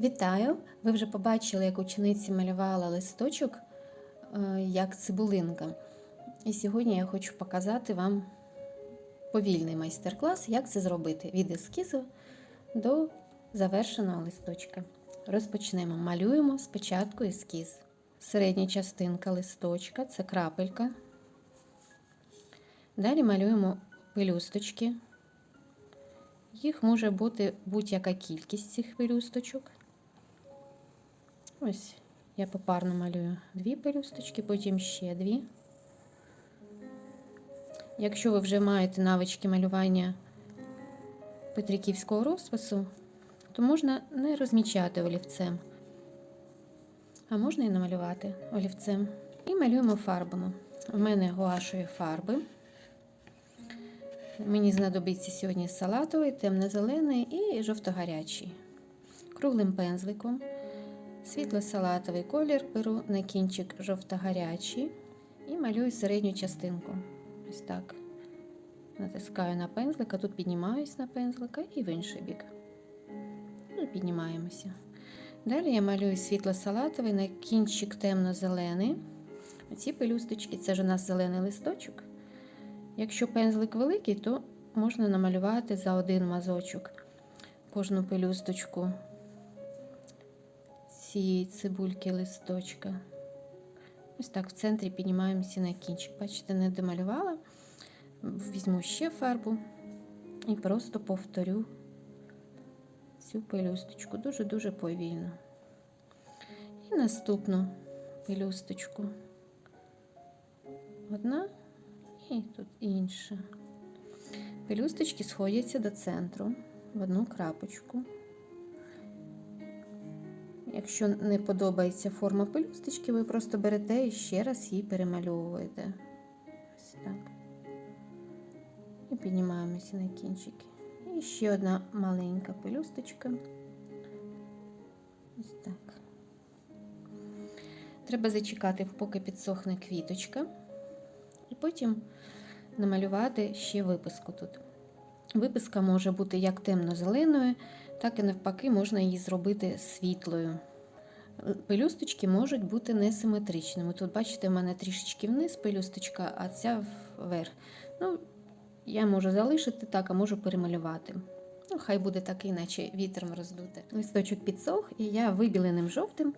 Вітаю! Ви вже побачили, як учениця малювала листочок е, як цибулинка. І сьогодні я хочу показати вам повільний майстер-клас, як це зробити від ескізу до завершеного листочка. Розпочнемо. Малюємо спочатку ескіз. Середня частинка листочка це крапелька. Далі малюємо пелюсточки. Їх може бути будь-яка кількість цих пелюсточок. Ось я попарно малюю дві пелюсточки, потім ще дві. Якщо ви вже маєте навички малювання петриківського розпису, то можна не розмічати олівцем, а можна і намалювати олівцем. І малюємо фарбами. У мене гуашої фарби. Мені знадобиться сьогодні салатовий, темно-зелений і жовто-гарячий. Круглим пензликом. Світло-салатовий колір беру на кінчик жовто-гарячий і малюю середню частинку. Ось так. Натискаю на пензлика, тут піднімаюсь на пензлика і в інший бік. І піднімаємося. Далі я малюю світло-салатовий на кінчик темно-зелений. Ці пелюсточки це ж у нас зелений листочок. Якщо пензлик великий, то можна намалювати за один мазочок кожну пелюсточку цієї цибульки листочка. Ось так в центрі піднімаємося на кінчик. Бачите, не домалювала. Візьму ще фарбу і просто повторю цю пелюсточку дуже-дуже повільно. І наступну пелюсточку. Одна і тут інша. Пелюсточки сходяться до центру в одну крапочку. Якщо не подобається форма пелюсточки, ви просто берете і ще раз її перемальовуєте. Ось так. І піднімаємося на кінчики. І ще одна маленька пелюсточка. Ось так. Треба зачекати, поки підсохне квіточка, і потім намалювати ще виписку тут. Виписка може бути як темно-зеленою, так і навпаки, можна її зробити світлою. Пелюсточки можуть бути несиметричними. Тут, бачите, в мене трішечки вниз пелюсточка, а ця вверх. Ну, Я можу залишити так, а можу перемалювати. Ну, Хай буде так, іначе вітром роздути. Листочок підсох, і я вибіленим жовтим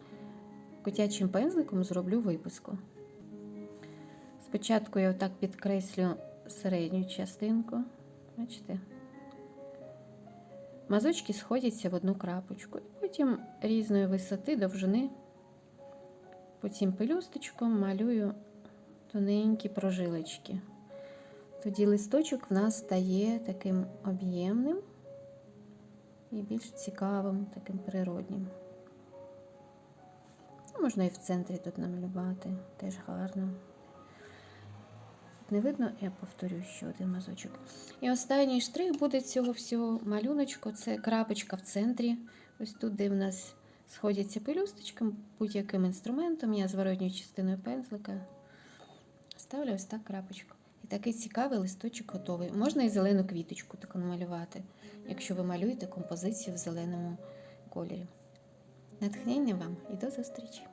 котячим пензликом зроблю виписку. Спочатку я отак підкреслю середню частинку. Бачите? Мазочки сходяться в одну крапочку. І потім різної висоти довжини по цим пелюсточкам малюю тоненькі прожилочки. Тоді листочок в нас стає таким об'ємним і більш цікавим, таким природнім. Можна і в центрі тут намалювати, теж гарно не видно, я повторю ще один мазочок. І останній штрих буде цього всього малюночку це крапочка в центрі. Ось тут, де в нас сходяться пелюсточки, будь-яким інструментом, я зворотньою частиною пензлика ставлю ось так крапочку. І такий цікавий листочок готовий. Можна і зелену квіточку таку намалювати, якщо ви малюєте композицію в зеленому кольорі. Натхнення вам і до зустрічі!